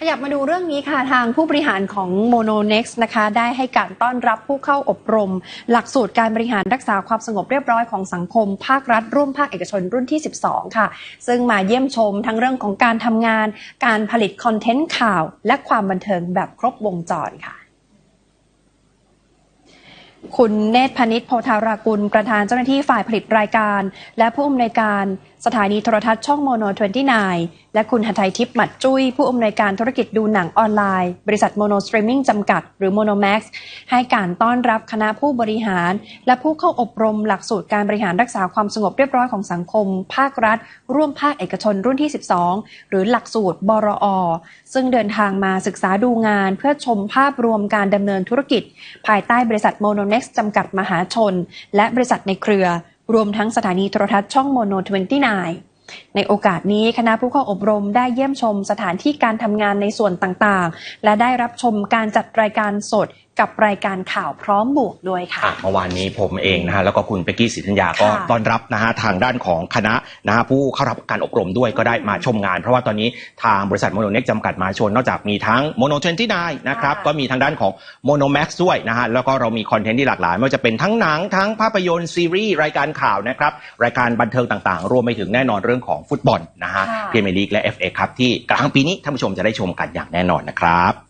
ขยับมาดูเรื่องนี้ค่ะทางผู้บริหารของ Mononex นะคะ ได้ให้การต้อนรับผู้เข้าอบรม หลักสูตรการบริหารรักษาความสงบเรียบร้อยของสังคม ภาครัฐ ร่วมภาคเอกชนรุ่นที่ 12 ค่ะ ซึ่งมาเยี่ยมชมทั้งเรื่องของการทำงาน การผลิตคอนเทนต์ข่าว และความบันเทิงแบบครบวงจรค่ะคุณเนตรพนิษฐ์โพธารากุล ประธานเจ้าหน้าที่ฝ่ายผลิตรายการ และผู้อำนวยการ สถานีโทรทัศน์ช่องโมโน 29 และคุณหทัยทิพย์หมัดจุ้ย ผู้อำนวยการธุรกิจดูหนังออนไลน์ บริษัทโมโนสตรีมมิ่งจำกัด หรือ Monomax ให้การต้อนรับคณะผู้บริหาร และผู้เข้าอบรมหลักสูตรการบริหารรักษาความสงบเรียบร้อยของสังคม ภาครัฐ ร่วมภาคเอกชนรุ่นที่ 12 หรือหลักสูตรบรอ ซึ่งเดินทางมาศึกษาดูงาน เพื่อชมภาพรวมการดำเนินธุรกิจ ภายใต้บริษัทโมโนเน็กซ์จำกัดมหาชน และบริษัทในเครือ รวมทั้งสถานีโทรทัศน์ช่องโมโน 29 ในโอกาสนี้คณะผู้เข้าอบรมได้เยี่ยมชมสถานที่การทำงานในส่วนต่างๆ และได้รับชมการจัดรายการสดกับรายการข่าวพร้อมบวกด้วยค่ะอะเมื่อวานนี้ผมเองนะฮะแล้วก็คุณเปกกี้สิทธัญญาก็ค่ะต้อนรับนะฮะทางด้านของคณะนะฮะผู้เข้ารับการอบรมด้วยก็ได้มาชมงาน เพราะว่าตอนนี้ทางบริษัทโมโนเน็กจำกัดมหาชน นอกจากมีทั้งโมโนเทนที่ได้นะครับค่ะก็มีทางด้านของโมโนแม็กซ์ด้วยนะฮะแล้วก็เรามีคอนเทนต์ที่หลากหลายไม่ว่าจะเป็นทั้งหนังทั้งภาพยนตร์ซีรีส์รายการข่าวนะครับรายการบันเทิงต่างๆ รวมไปถึงแน่นอนเรื่องของฟุตบอลนะฮะค่ะพรีเมียร์ลีกและ FA ครับที่กลางปีนี้ท่านผู้ชมจะได้ชมกันอย่างแน่นอนนะครับ